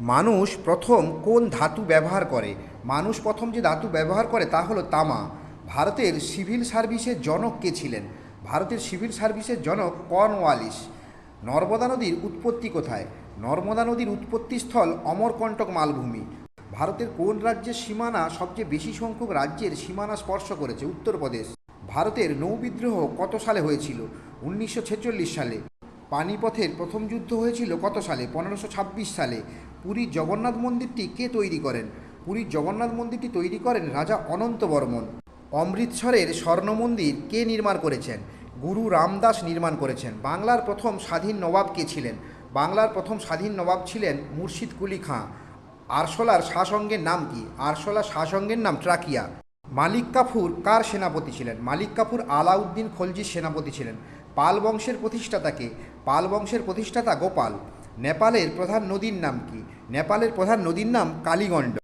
মানুষ প্রথম কোন ধাতু ব্যবহার করে? মানুষ প্রথম যে ধাতু ব্যবহার করে তা হলো তামা। ভারতের সিভিল সার্ভিসের জনক কে ছিলেন? ভারতের সিভিল সার্ভিসের জনক কর্নওয়ালিস। নর্মদা নদীর উৎপত্তি কোথায়? নর্মদা নদীর উৎপত্তিস্থল অমরকণ্টক মালভূমি। ভারতের কোন রাজ্যের সীমানা সবচেয়ে বেশি সংখ্যক রাজ্যের সীমানা স্পর্শ করেছে? উত্তরপ্রদেশ। ভারতের নৌবিদ্রোহ কত সালে হয়েছিল? উনিশশো ছেচল্লিশ সালে। পানিপথের প্রথম যুদ্ধ হয়েছিল কত সালে? পনেরোশো সালে। পুরীর জগন্নাথ মন্দিরটি কে তৈরি করেন? পুরীর জগন্নাথ মন্দিরটি তৈরি করেন রাজা অনন্ত বর্মন। অমৃতসরের স্বর্ণ মন্দির কে নির্মাণ করেছেন? গুরু রামদাস নির্মাণ করেছেন। বাংলার প্রথম স্বাধীন নবাব কে ছিলেন? বাংলার প্রথম স্বাধীন নবাব ছিলেন মুর্শিদ কুলি খাঁ। আরশোলার শাসঙ্গের নাম কি? আরশোলা শাসঙ্গের নাম ট্রাকিয়া। মালিক কাফুর কার সেনাপতি ছিলেন? মালিক কাফুর আলাউদ্দিন খলজির সেনাপতি ছিলেন। পাল বংশের প্রতিষ্ঠাতাকে পাল বংশের প্রতিষ্ঠাতা গোপাল। নেপালের প্রধান নদীর নাম কি? নেপালের প্রধান নদীর নাম কালীগণ্ড।